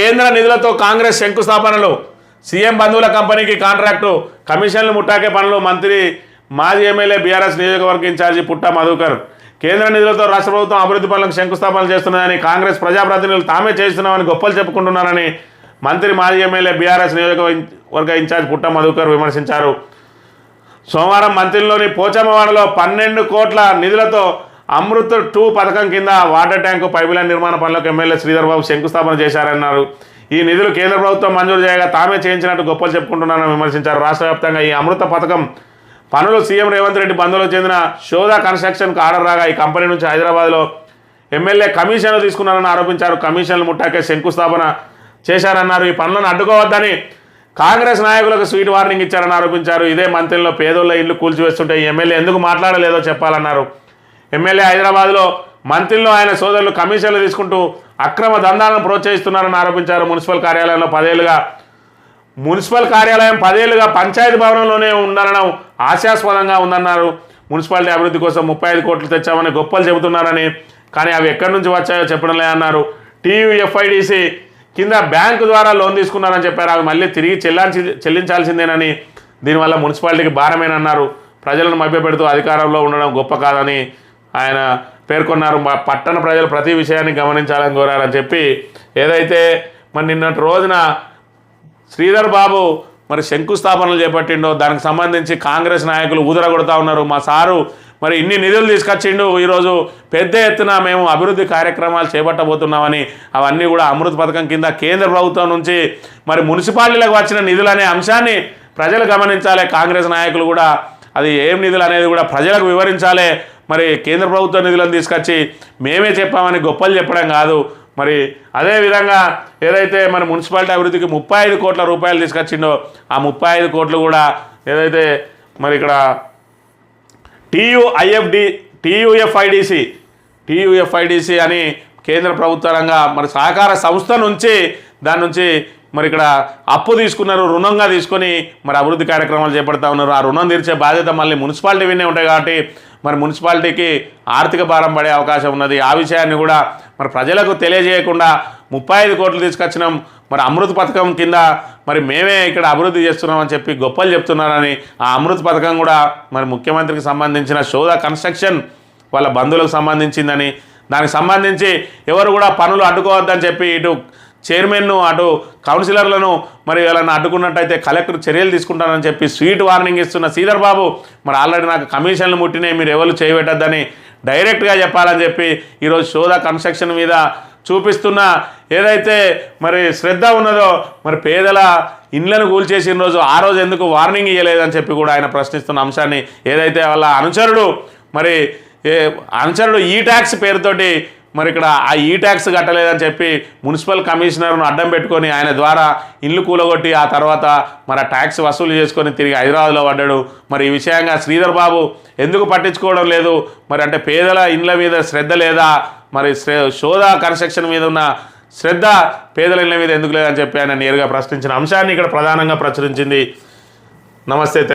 కేంద్ర నిధులతో కాంగ్రెస్ శంకుస్థాపనలు. సీఎం బంధువుల కంపెనీకి కాంట్రాక్టు. కమిషన్లు ముట్టాకే పనులు మంత్రి మాజీ ఎమ్మెల్యే బీఆర్ఎస్ నియోజకవర్గ ఇన్ఛార్జి పుట్ట మధుకర్. కేంద్ర నిధులతో రాష్ట్ర ప్రభుత్వం అభివృద్ధి పనులకు శంకుస్థాపనలు చేస్తున్నదని కాంగ్రెస్ ప్రజాప్రతినిధులు తామే చేస్తున్నామని గొప్పలు చెప్పుకుంటున్నారని మంత్రి మాజీ ఎమ్మెల్యే బీఆర్ఎస్ నియోజకవర్గ ఇన్ఛార్జ్ పుట్ట మధుకర్ విమర్శించారు. సోమవారం మంత్రిలోని పోచమ్మవాడలో పన్నెండు కోట్ల నిధులతో అమృత్ టూ పథకం కింద వాటర్ ట్యాంకు పైపులైన్ నిర్మాణ పనులకు ఎమ్మెల్యే శ్రీధర్బాబు శంకుస్థాపన చేశారన్నారు. ఈ నిధులు కేంద్ర ప్రభుత్వం మంజూరు చేయగా తామే చేయించినట్టు గొప్పలు చెప్పుకుంటున్నారని విమర్శించారు. రాష్ట్ర వ్యాప్తంగా ఈ అమృత పథకం పనులు సీఎం రేవంత్ రెడ్డి బంధువులకు చెందిన శోధా కన్స్ట్రక్షన్కు ఆర్డర్ రాగా ఈ కంపెనీ నుంచి హైదరాబాద్లో ఎమ్మెల్యే కమిషన్లు తీసుకున్నారని ఆరోపించారు. కమిషన్లు ముట్టాకే శంకుస్థాపన చేశారన్నారు. ఈ పనులను అడ్డుకోవద్దని కాంగ్రెస్ నాయకులకు స్వీట్ వార్నింగ్ ఇచ్చారని ఆరోపించారు. ఇదే మంత్రిలో పేదోళ్ళ ఇల్లు కూల్చివేస్తుంటే ఈ ఎమ్మెల్యే ఎందుకు మాట్లాడలేదో చెప్పాలన్నారు. ఎమ్మెల్యే హైదరాబాద్లో మంత్రిలో ఆయన సోదరులు కమిషన్లు తీసుకుంటూ అక్రమ దందాలను ప్రోత్సహిస్తున్నారని ఆరోపించారు మున్సిపల్ కార్యాలయంలో పదేళ్ళుగా. మున్సిపల్ కార్యాలయం పదేళ్ళుగా పంచాయతీ భవనంలోనే ఉండడం ఆశాస్పదంగా ఉందన్నారు. మున్సిపాలిటీ అభివృద్ధి కోసం ముప్పై ఐదు కోట్లు తెచ్చామని గొప్పలు చెబుతున్నారని కానీ అవి ఎక్కడి నుంచి వచ్చాయో చెప్పడం లేదన్నారు. టీయూఎఫ్ఐడిసి కింద బ్యాంకు ద్వారా లోన్ తీసుకున్నారని చెప్పారు. అవి మళ్ళీ తిరిగి చెల్లించి చెల్లించాల్సిందేనని దీనివల్ల మున్సిపాలిటీకి భారమేనన్నారు. ప్రజలను మభ్యపెడుతూ అధికారంలో ఉండడం గొప్ప కాదని ఆయన పేర్కొన్నారు మా పట్టణ ప్రజలు ప్రతి విషయాన్ని గమనించాలని కోరారని చెప్పి ఏదైతే మరి నిన్నటి రోజున శ్రీధర్ బాబు మరి శంకుస్థాపనలు చేపట్టిండో దానికి సంబంధించి కాంగ్రెస్ నాయకులు ఊదరగొడతా ఉన్నారు. మా సారు మరి ఇన్ని నిధులు తీసుకొచ్చిండు ఈరోజు పెద్ద ఎత్తున మేము అభివృద్ధి కార్యక్రమాలు చేపట్టబోతున్నామని అవన్నీ కూడా అమృత్ పథకం కింద కేంద్ర ప్రభుత్వం నుంచి మరి మున్సిపాలిటీలకు వచ్చిన నిధులు అనే అంశాన్ని ప్రజలు గమనించాలి. కాంగ్రెస్ నాయకులు కూడా అది ఏం నిధులు అనేది కూడా ప్రజలకు వివరించాలి. మరి కేంద్ర ప్రభుత్వ నిధులను తీసుకొచ్చి మేమే చెప్పామని గొప్పలు చెప్పడం కాదు. మరి అదేవిధంగా ఏదైతే మన మున్సిపాలిటీ అభివృద్ధికి ముప్పై ఐదు కోట్ల రూపాయలు తీసుకొచ్చిండో ఆ ముప్పై ఐదు కోట్లు కూడా ఏదైతే మరి ఇక్కడ టీయుఐఎఫ్డి టీయుఎఫ్ఐడిసి టీయుఎఫ్ఐడిసి అని కేంద్ర ప్రభుత్వ రంగ మరి సహకార సంస్థ నుంచి దాని నుంచి మరి ఇక్కడ అప్పు తీసుకున్నారు రుణంగా తీసుకొని మరి అభివృద్ధి కార్యక్రమాలు చేపడతా ఉన్నారు. ఆ రుణం తీర్చే బాధ్యత మళ్ళీ మున్సిపాలిటీ విన్నే ఉంటాయి కాబట్టి మరి మున్సిపాలిటీకి ఆర్థిక భారం పడే అవకాశం ఉన్నది. ఆ విషయాన్ని కూడా మరి ప్రజలకు తెలియజేయకుండా ముప్పై ఐదు కోట్లు తీసుకొచ్చినాం. మరి అమృత్ పథకం కింద మరి మేమే ఇక్కడ అభివృద్ధి చేస్తున్నామని చెప్పి గొప్పలు చెప్తున్నారని ఆ అమృత్ పథకం కూడా మరి ముఖ్యమంత్రికి సంబంధించిన శోధ కన్స్ట్రక్షన్ వాళ్ళ బంధువులకు సంబంధించిందని. దానికి సంబంధించి ఎవరు కూడా పనులు అడ్డుకోవద్దని చెప్పి ఇటు చైర్మన్ను అటు కౌన్సిలర్లను మరి వాళ్ళని అడ్డుకున్నట్టయితే కలెక్టర్ చర్యలు తీసుకుంటానని చెప్పి స్వీట్ వార్నింగ్ ఇస్తున్న శ్రీధర్ బాబు మరి ఆల్రెడీ నాకు కమిషన్లు ముట్టినాయి మీరు ఎవరు చేయబెట్టద్దని డైరెక్ట్గా చెప్పాలని చెప్పి ఈరోజు శోధ కన్స్ట్రక్షన్ మీద చూపిస్తున్న ఏదైతే మరి శ్రద్ధ ఉన్నదో మరి పేదల ఇండ్లను కూల్చేసిన రోజు ఆ రోజు ఎందుకు వార్నింగ్ ఇవ్వలేదని చెప్పి కూడా ఆయన ప్రశ్నిస్తున్న అంశాన్ని ఏదైతే వాళ్ళ అనుచరుడు మరి ఏ అనుచరుడు ఈ ట్యాక్స్ పేరుతోటి మరి ఇక్కడ ఆ ఈ ట్యాక్స్ కట్టలేదని చెప్పి మున్సిపల్ కమిషనర్ను అడ్డం పెట్టుకొని ఆయన ద్వారా ఇల్లు కూలగొట్టి ఆ తర్వాత మరి ఆ ట్యాక్స్ వసూలు చేసుకొని తిరిగి హైదరాబాద్లో పడ్డాడు. మరి ఈ విషయంగా శ్రీధర్ బాబు ఎందుకు పట్టించుకోవడం లేదు? మరి అంటే పేదల ఇండ్ల మీద శ్రద్ధ లేదా? మరి శ్రే- శోధ కన్స్ట్రక్షన్ మీద ఉన్న శ్రద్ధ పేదల ఇళ్ళ మీద ఎందుకు లేదని చెప్పి ఆయన నేరుగా ప్రశ్నించిన అంశాన్ని ఇక్కడ ప్రధానంగా ప్రచురించింది. నమస్తే.